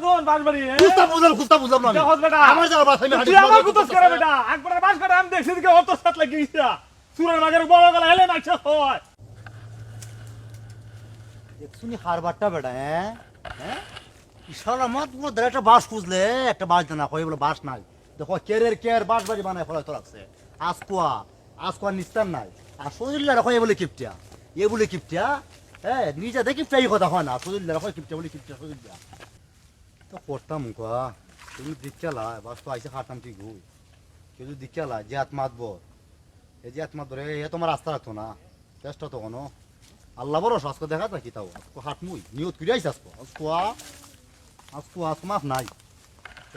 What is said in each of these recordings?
বাসবাড়ি হ্যাঁ? কুস্তা বুঝলাম কুস্তা বুঝলাম না আমি। দেখো বেটা। আমার যাওয়ার বাসায় আমি হাঁটি আমার কুতস করে বেটা একবার বাস করে আমি দেখছি দিকে অত সাত লাগি গেছে সুরের মাঝের বড় গলা হেলে নাচছে হয়। দেখছুনি হারবারটা বেটা হ্যাঁ? হ্যাঁ? ইশারা মত মত ধরে একটা বাস খুঁজলে একটা বাস দেনা কই বলে বাস নাই। দেখো কেরের কের বাস বাড়ি বানায় ফলাই তো রাখছে আসকুয়া আসকুয়া নিস্তার নাই। আর সজিল্লা রাখো এ বলে কিপটিয়া। এ বলে কিপটিয়া হ্যাঁ? নিজে দেখি কথা হয় না। সজিল্লা রাখো কিপটিয়া বলে কিপটিয়া সজিল্লা। তো করতাম কোয়া তুমি দিচ্ছালা বাস তো আইসে খাতাম ঠিক কেউ যদি দিচ্ছালা যে হাত মাতবো এই যে হাত মাতবো রে এ তোমার রাস্তা রাখতো না চেষ্টা তো কোনো আল্লাহ বড় আজকে দেখা থাকি তাও আজকে হাট মুই নিয়ত করে আইস আজকে আজকে আজকে আজকে মাফ নাই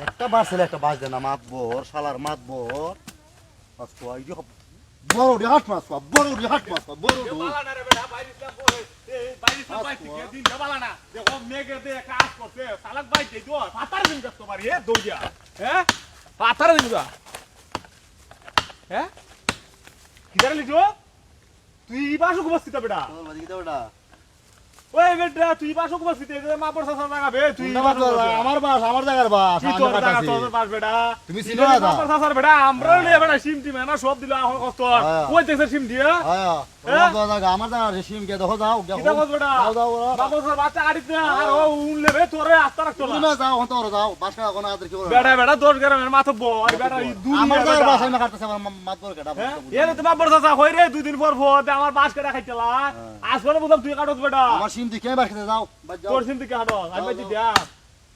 একটা বাস ছেলে একটা বাস দেনা মাতবো শালার মাতবো আজকে এই যে বড় রে হাট মাছ বড় রে হাট মাছ বড় রে বালা না রে বেটা বাইরে কই এই বাইরে ইসলাম বাইতে কে দিন বালা না। দেখো মেঘে দে কাজ করছে সালাক পাতার দিন হে দৌড়িয়া হ্যাঁ? পাতার দিন গা হ্যাঁ? কি জানি তুই বাসু উপস্থিত বেটা। ওটা ওই বেটা তুই বাসু উপস্থিত ফিতে মা পড়ছা জায়গা বে তুই আমার বাস আমার জায়গার বাস তোর জায়গা। তোর বাস বেটা তুমি চিনো না তা? সার বেটা আমরা লিয়ে বেটা সিম টিম না সব দিলা এখন কষ্ট হ্যাঁ। ওই দেখছে সিম দিয়া হ্যাঁ? জায়গা আমার জায়গা রেশিম কে দেখো যাও যাও যাও বাচ্চা গাড়িতে আর ও উনলে রে তোরে আস্তা রাখতো না না যাও ওরা যাও বাস কোনো আদর কি করো বেটা বেটা দোষ গ্রামের মাথা বো আর এই দুনিয়া আমার বেটা। বাস আমি আমার মাত করে কেটা হ্যাঁ? এরে তোমার বড় চাচা কই রে দুদিন পর পর তে আমার বাস কেটে খাইতেলা আজ করে বুঝলাম তুই কাটত বেটা। আমার সিম দিকে বাস খেতে যাও তোর সিম থেকে হাঁটো আমি দিয়া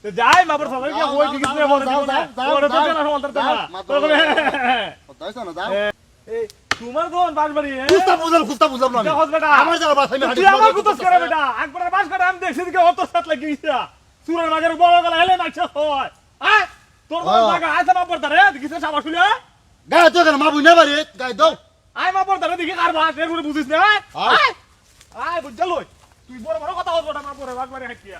যাই মা বড় চাচা কি বড় তোরে তো জানা না? তোর না যাও। এই তোমার কোন বাস বাড়ি হ্যাঁ? কুস্তা বুঝলাম কুস্তা বুঝলাম না দেখো বেটা আমার বাস আমি হাঁটি তুই আমার কুতস করে বেটা একবার বাস করে আমি দেখছি দিকে অত সাত লাগি গেছে। সুরের মাঝের বড় গলা হেলে নাচছে হয় আয় তোর বড়। জায়গা আয় মা পড়তা রে দেখিস সাবা শুলে গায়ে তো কেন মা বাড়ি গায়ে দাও। আয় মা পড়তা রে দেখি কার বাসের বুঝিস না আয়। আয়। আয় আয় বুঝা লই। তুই বড় বড় কথা বলব না মা পড়ে বাস বাড়ি হাঁটিয়া।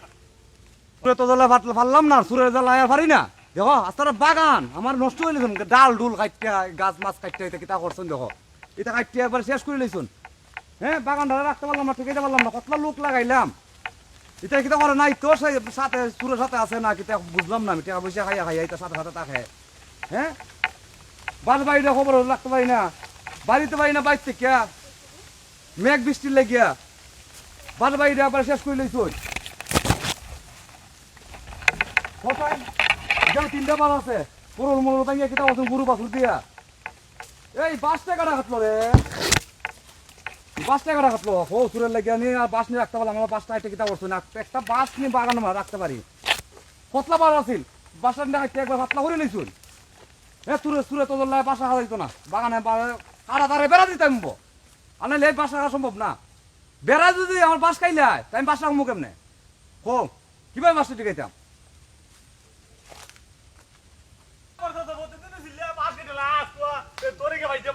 সুরে তো জ্বালা পারলাম না সুরে জ্বালা পারি না। দেখো আস্তার বাগান আমার নষ্ট হয়ে গেছেন ডাল ডুল কাটিয়া গাছ মাছ এটা কিতা করছেন দেখো। এটা কাটিয়া একবার শেষ করে লইছুন। হ্যাঁ বাগান ধারে রাখতে পারলাম না, ঠেকাইতে পারলাম না কতলা লোক লাগাইলাম। এটা কিতা করে নাই? তোর সাথে সুরের সাথে আছে না কিতা বুঝলাম না আমি। টাকা পয়সা খাইয়া খাইয়া এটা সাথে সাথে তাকে। হ্যাঁ? বাস বাড়িটা খবর রাখতে পারি না। বাড়িতে পারি না বাড়িতে কে মেঘ বৃষ্টির লেগিয়া। বাস বাড়িটা একবার শেষ করে লইছুন। কোথায়? তিনটা বাস আছে। পুরো মূল তাঙ্গিয়া কিতা বলছেন? গরু বাছুর দিয়া। এই বাস টাকাটা হাতলো রে বাস টাকাটা হাতলো ও সুরের লাগিয়া নিয়ে আর বাস নিয়ে রাখতে পারলাম আমার বাসটা এটা কিতা করছ না। একটা বাস নিয়ে বাগান আমার রাখতে পারি। কতলা বাস আছিল। বাসটা নিয়ে একবার হাতলা করে নিয়েছুন হ্যাঁ তুরে সুরে তোদের লাগে বাসা হারাইতো না। বাগানে কারা তারে বেড়া দিতে আমি আর নাহলে এই বাসা সম্ভব না। বেড়া যদি আমার বাস খাইলে তাই আমি বাস রাখব কেমনে? হো কীভাবে বাসটা টিকাইতাম তোরে কে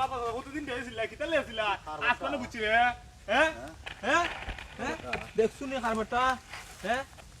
পাশে কতদিন দিয়েছিল কি ছিল আজ মানে বুঝছি রে হ্যাঁ হ্যাঁ দেখছুন নি হ্যাঁ?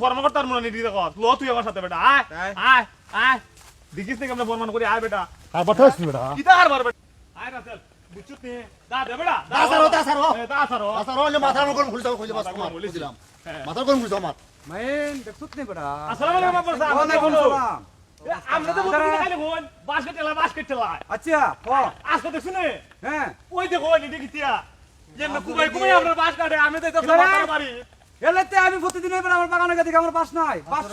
ফরমান করতার মনে নিদি দেখো লো তুই আমার সাথে বেটা আয় তাই? আয় আয়। দেখিস না কেমন ফরমান করি আয় বেটা। আর বটে শুনবে না কিতা আর বার বেটা আয় রাসেল বুঝছুত নি? দা দে বেটা দা সারো, দা। সারো। এ, দা সারো। রোজ মাথার মুখ খুলতে খুলতে বাস মাথা বুঝলাম। মাথার গরম খুলতে আমার। মাইন দেখছুত নি বেটা? আসসালামু আলাইকুম আব্বা সাহেব ওয়ালাইকুম সালাম এ, আমরা তো কেটে কেটে লা আচ্ছা ও আজকে হ্যাঁ। ওই দেখো ওই আপনার বাস কাটে আমি তো? এলেতে আমি প্রতিদিন এবার আমার বাগানে আমার বাস নাই বাস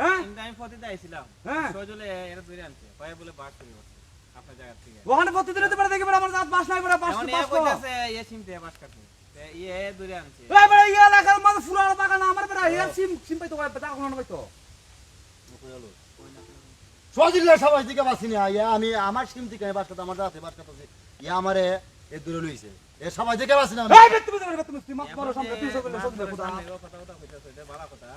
হ্যাঁ? আমি ফতিতে আইছিলাম। হ্যাঁ। সজলে এরা ধরে আনছে কয়ে বলে বাস চুরি করছে আপনার জায়গা থেকে। ওখানে প্রতিদিন এতে বেড়া দেখি আমার দাঁত বাস নাই বেড়া বাস এখন বাস কইতাছে চিনতে বাস কাটছে তে ইয়ে ধরে আনছে। এই বেড়া ইয়া এলাকার মানে ফুলার বাগান আমার বেড়া ইয়া সিম সিম পাইতো টাকা কোনো পাইতো? সজিল্লা সবাই দিকে বাসি না ইয়া আমি আমার সিম দিকে বাস কাটতে আমার রাতে বাস কাটতে ইয়া আমারে এ দূরে লইছে এ সবাই দেখে পাচ্ছি না এই বেত্তি বেত্তি বেত্তি বেত্তি মাত মারো সামনে তুই সব সব খোদা কথা কথা কইতাছে এটা ভালো কথা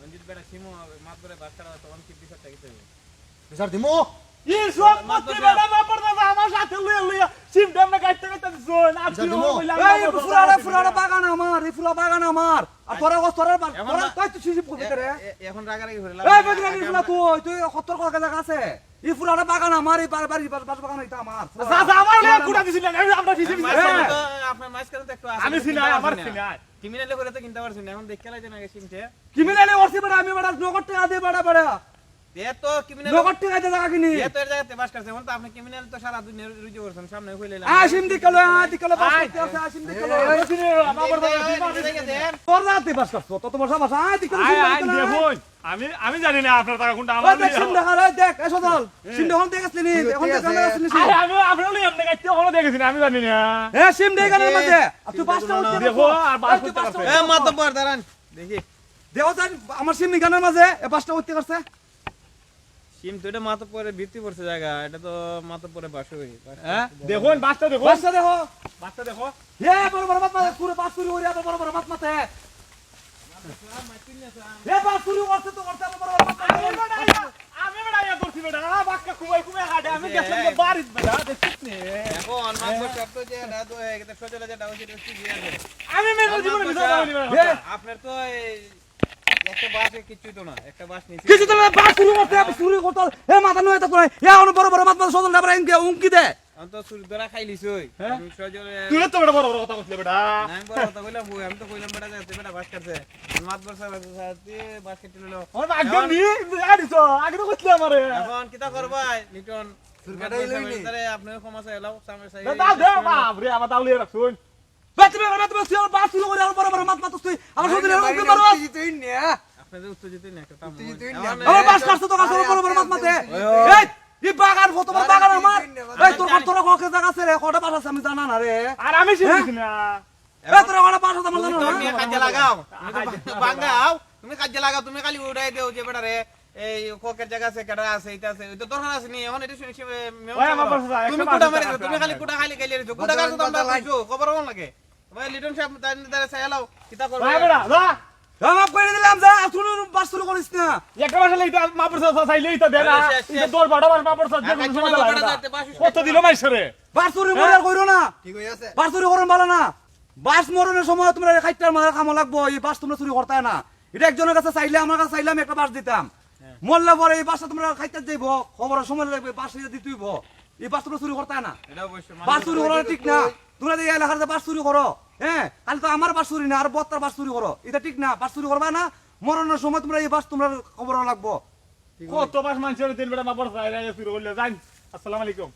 রঞ্জিত বেটা সিমু মাত করে বাস করা তখন কি কি হইবে বিচার দিমু ই সব মন্ত্রী বেটা বাপর দাদা আমার সাথে লইয়া লইয়া সিম ডেমনে কাটতে কাটতে জোন আর তুই দিমু। কইলা এই বাগান আমার ফুলা বাগান আমার। আর তোরা তোরা না- তুই এখন রাগারাগি করে এই বেত্তি বেত্তি ফুলা তুই তুই সত্তর কথা জায়গা আছে? এই বাগান আমার এই বাড়ি বাড়ি বাগান এটা আমার। আমার লইয়া কুড়া দিছিল না আমরা ফিসে ফিসে হ্যাঁ। আপনার মাছ কারণ একটু আমি আমার ক্রিমিনালে করে তো কিনতে পারছেন না, এখন দেখতে সিমছে কিমিনালে ওরছি বেড়া আমি বেড়া নগদ টাকা দিয়ে বেড়া বেড়া। আমি আমি জানি না আপনার টাকা কোনটা আমার দেখ সিম দেখা রে দেখ এসো দল সিম দেখুন দেখছলি নি এখন দেখ আমরা আসলি আয় আমি আপনার লইয়া এমনি কাটতে কোনো দেখেছি আমি জানি না এ সিম দেখানোর মধ্যে তুই বাসটা উঠতে দেখো আর বাস করতে পারছে। পারছে এ মাতব্বর দাঁড়ান দেখি দেও জান আমার সিম গানের মাঝে এ বাসটা উঠতে করছে সিম তো এটা মাতব্বরে ভিত্তি পড়ছে জায়গা এটা তো মাতব্বরে বাস হই হ্যাঁ? দেখুন বাসটা দেখো বাসটা দেখো। বাসটা দেখো। এ বড় বড় মাতে পুরো বাস চুরি করে এত বড় বড় মাত মাতে এ বাস চুরি করছে তো বড় বড় মাত আমি বেড়াইয়া করছি বাক্কা কুমাই কুমাই হাটে আমি গেছিলাম তো বাড়িতে বেটা দেখছিস নি? শব্দ যে এটা তো এটা যেটা আমি জীবনে না। আপনার তো এই কিছু তো না, বাস চুরি করতে চুরি করতে এ মাথা নয় তো করে এ অন বড় বড় মাত মাতে সদন ডাবরা ইনকে উঙ্কি দে। আমি তো চুরি ধরা খাই লিছই হ্যাঁ? সজলে তুই তো বড় বড় কথা বলছিস বেটা। আমি বড় কথা কইলাম আমি তো কইলাম বেটা যাতে বেটা বাস করছে মাতব্বর সাথে বাস কেটে লইলো আমার একদম নি আদিস আগে তো আমারে। এখন কিতা করবাই লিটন আপনার ক্ষমা চাইলাও সামনে চাই। দাদা বাপ রে আমার তাও লিয়ে রাখছুন বেতবে বেতবে তুই আর বাস চুরি করে আর বড় বড় মাত মাত তুই। আমার সদন উঙ্কি মারো? আপনি যে উত্তেজিত না একটা আমার বাস কাটছে তো কাছে বড় বড় মাত মাতে এই এই বাগান কত বড় বাগান আমার এই তোর তোর কত জায়গা আছে রে? কটা বাস আছে আমি জানা না রে। আর আমি শিখছি না। এই তোর কটা বাস আছে আমার জানা তুমি না কাজে লাগাও। তুমি তো বাঙ্গাও তুমি কাজে লাগাও তুমি খালি উড়াই দেও যে বেটা রে। এই কোকের জায়গা আছে কেডা আছে এটা আছে দরকার আছে নি এখন এটা শুনি ওই তুমি কুটা মারি তুমি খালি কুটা খালি গাইলে রেছো কুটা গাছ তো আমরা কইছো খবর লাগে। ভাই লিটন সাহেব তাই দাঁড়া চাইলাও কিতা করবে? ভাই বেটা যা। এই মাপ করে দিলাম যা শুনুন বাস শুরু করিস না। একটা লইতে তো বড় বড় সময় কত দিল মাইসরে বাস চুরি করে কইরো না। বাস চুরি করুন ভালো না। বাস মরণের সময় তোমরা খাইটার খামো লাগবো এই বাস তোমরা চুরি করতে না। এটা একজনের কাছে চাইলে আমার কাছে চাইলে আমি একটা বাস দিতাম। মরলে পরে এই বাসটা তোমরা খাইতে যাইব খবরের সময় লাগবে বাস দিতে হইব এই বাস তোমরা চুরি করতে না। বাস চুরি করা ঠিক না। তোমরা যে এলাকার বাস চুরি করো হ্যাঁ কাল তো আমার বাস চুরি না, আর বত্তার বাস চুরি করো। এটা ঠিক না, বাস চুরি করবা না, মরণের সময় তোমরা এই বাস তোমরা খবর লাগবো। কত বাস মানুষের দিন মাপুর চাইলে শুরু করলে আসসালামু আলাইকুম।